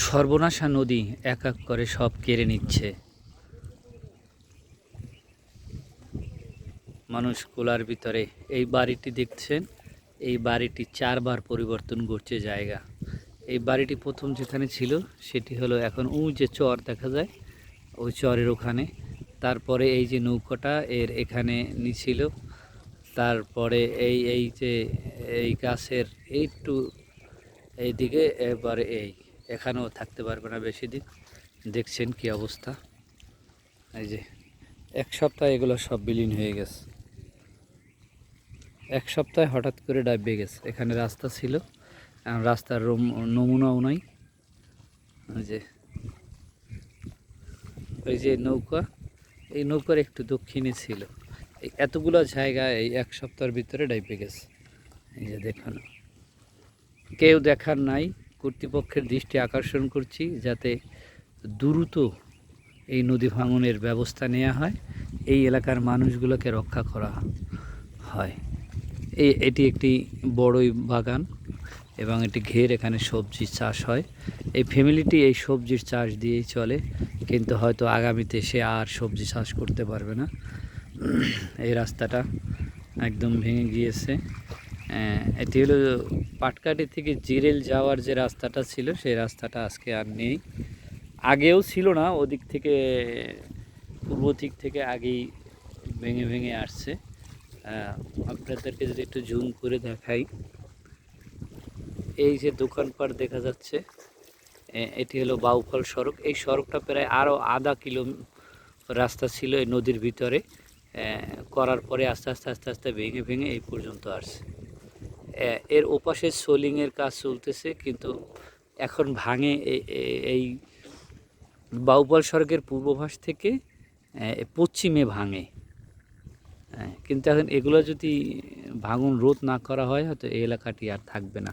সর্বনাশা নদী এক এক করে সব কেড়ে নিচ্ছে। মানুষ কোলার ভিতরে, এই বাড়িটি দেখছেন? এই বাড়িটি চারবার পরিবর্তন করছে জায়গা। এই বাড়িটি প্রথম যেখানে ছিল, সেটি হলো এখন উ যে চর দেখা যায়, ওই চরের ওখানে। তারপরে এই যে নৌকাটা এর এখানে নিছিল। তারপরে এই এই যে এই গাছের একটু এইদিকে, এবারে এই। এখানেও থাকতে পারবে না বেশি দিন দেখছেন কি অবস্থা। এই যে, এক সপ্তাহ এগুলো সব বিলীন হয়ে গেছে। এক সপ্তাহে হঠাৎ করে ডাইবে গেছে। এখানে রাস্তা ছিল রাস্তার নমুনাও নাই। যে, ওই যে নৌকা, এই নৌকার একটু দক্ষিণে ছিল। এই এতগুলো জায়গা এই এক সপ্তাহের ভিতরে ডাইবে গেছে। এই যে দেখানো। কেউ দেখার নাই। কর্তৃপক্ষের দৃষ্টি আকর্ষণ করছি যাতে দ্রুত এই নদী ভাঙনের ব্যবস্থা নেওয়া হয়, এই এলাকার মানুষগুলোকে রক্ষা করা হয়। এই এটি একটি বড়ই বাগান এবং এটি ঘের, এখানে সবজি চাষ হয়। এই ফ্যামিলিটি এই সবজির চাষ দিয়েই চলে, কিন্তু হয়তো আগামীতে সে আর সবজি চাষ করতে পারবে না। এই রাস্তাটা একদম ভেঙে গিয়েছে। এটি হলো পাটকাটি থেকে জিরেল যাওয়ার যে রাস্তাটা ছিল, সেই রাস্তাটা আজকে আর নেই। আগেও ছিল না, ওদিক থেকে, পূর্ব দিক থেকে আগেই ভেঙে ভেঙে আসছে। আপনাদেরকে যদি একটু জুম করে দেখাই। এই যে দোকানপাট দেখা যাচ্ছে এটি হলো বাউফল সড়ক। এই সড়কটা প্রায় আরও আধা কিলো রাস্তা ছিল এই নদীর ভিতরে। করার পরে আস্তে আস্তে আস্তে আস্তে ভেঙে ভেঙে এই পর্যন্ত আসছে। এর ওপাশে সোলিংয়ের কাজ চলতেছে, কিন্তু এখন ভাঙে এই বাউপাল সড়কের পূর্বভাস থেকে পশ্চিমে ভাঙে। কিন্তু এখন এগুলো যদি ভাঙন রোধ না করা হয়, হয়তো এই এলাকাটি আর থাকবে না।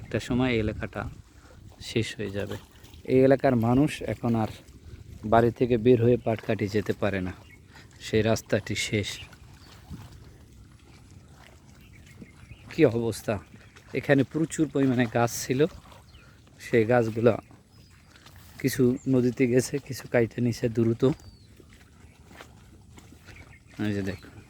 একটা সময় এই এলাকাটা শেষ হয়ে যাবে। এই এলাকার মানুষ এখন আর বাড়ি থেকে বের হয়ে পাটকাটি যেতে পারে না। সেই রাস্তাটি শেষ। কি অবস্থা? এখানে প্রচুর পরিমাণে গাছ ছিল। সেই গাছগুলো কিছু নদীতে গেছে, কিছু কাইটে নিছে দ্রুত। যে দেখুন।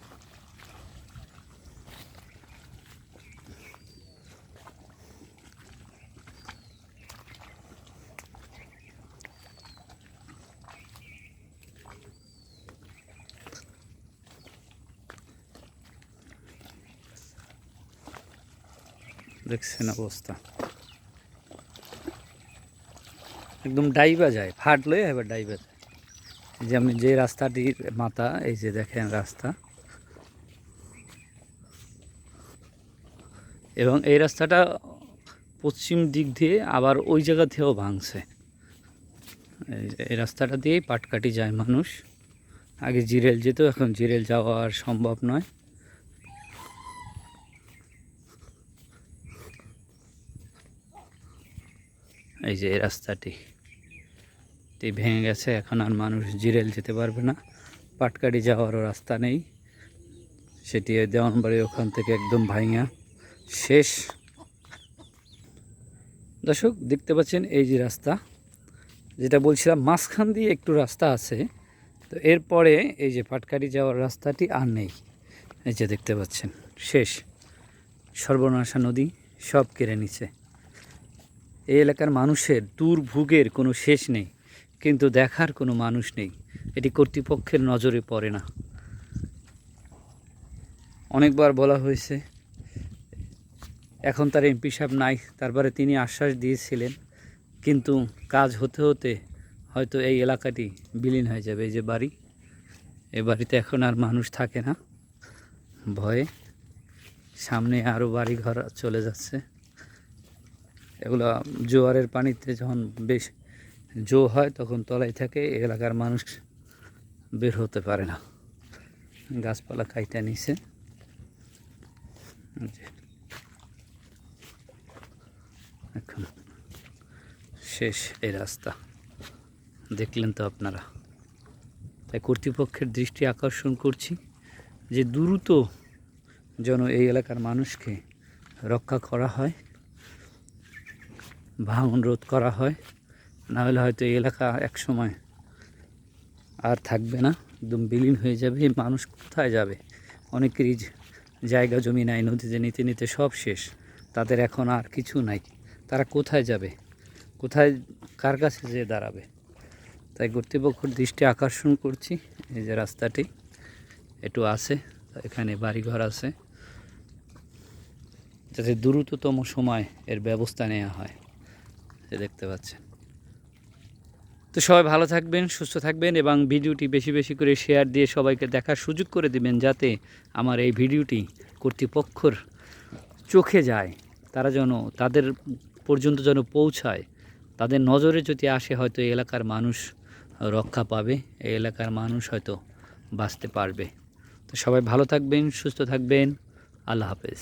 দেখছেন অবস্থা। একদম ডাইবা যায় ফাটলে এবার ডাইবা যায়। যে আপনি যে রাস্তাটির মাথা, এই যে দেখেন রাস্তা। এবং এই রাস্তাটা পশ্চিম দিক দিয়ে আবার ওই জায়গা থেকেও ভাঙছে। এই রাস্তাটা দিয়েই পাটকাটি যায় মানুষ। আগে জিরেল যেত, এখন জিরেল যাওয়া আর সম্ভব নয়। এই যে এই রাস্তাটি। এটি ভেঙে গেছে, এখন আর মানুষ জিরেল যেতে পারবে না। পাটকাটি যাওয়ারও রাস্তা নেই। সেটি দেওয়ানবাড়ি ওখান থেকে একদম ভাঙা শেষ। দর্শক, দেখতে পাচ্ছেন এই যে রাস্তা। যেটা বলছিলাম, মাঝখান দিয়ে একটু রাস্তা আছে। তো এরপরে এই যে পাটকাটি যাওয়ার রাস্তাটি আর নেই। এই যে দেখতে পাচ্ছেন, শেষ। সর্বনাশা নদী সব কেড়ে নিছে। এই এলাকার মানুষের দুর্ভোগের কোনো শেষ নেই, কিন্তু দেখার কোনো মানুষ নেই। এটি কর্তৃপক্ষের নজরে পড়ে না। অনেকবার বলা হয়েছে, এখন তার এমপি সাহেব নাই, তারপরে তিনি আশ্বাস দিয়েছিলেন, কিন্তু কাজ হতে হতে হয়তো এই এলাকাটি বিলীন হয়ে যাবে, এই যে বাড়ি। এই বাড়িতে এখন আর মানুষ থাকে না। ভয়ে সামনে আরও বাড়ি ঘর চলে যাচ্ছে। এগুলো জোয়ারের পানিতে যখন বেশ জো হয়, তখন তলায় থাকে, এলাকার মানুষ বের হতে পারে না। গাছপালা কাইটা নিছে। এখন শেষ এই রাস্তা। দেখলেন তো আপনারা। তাই কর্তৃপক্ষের দৃষ্টি আকর্ষণ করছি যে দ্রুত যেন এই এলাকার মানুষকে রক্ষা করা হয়। ভাঙন রোধ করা হয় না হলে হয়তো এই এলাকা এক সময় আর থাকবে না, একদম বিলীন হয়ে যাবে। মানুষ কোথায় যাবে? অনেকেরই জায়গা, জমি নাই, নদীতে নিতে নিতে সব শেষ। তাদের এখন আর কিছু নাই। তারা কোথায় যাবে? কোথায়, কার কাছে যেয়ে দাঁড়াবে? তাই কর্তৃপক্ষের দৃষ্টি আকর্ষণ করছি। এই যে রাস্তাটি একটু আছে, এখানে বাড়িঘর আছে। যাতে দ্রুততম সময় এর ব্যবস্থা নেওয়া হয়। এ দেখতে পাচ্ছেন। তো সবাই ভালো থাকবেন, সুস্থ থাকবেন এবং ভিডিওটি বেশি বেশি করে শেয়ার দিয়ে সবাইকে দেখার সুযোগ করে দিবেন যাতে আমার এই ভিডিওটি কর্তৃপক্ষর চোখে যায়, তারা যেন তাদের পর্যন্ত যেন পৌঁছায়। তাদের নজরে যদি আসে হয়তো এই এলাকার মানুষ রক্ষা পাবে, এই এলাকার মানুষ হয়তো বাঁচতে পারবে। তো সবাই ভালো থাকবেন, সুস্থ থাকবেন, আল্লাহ হাফেজ।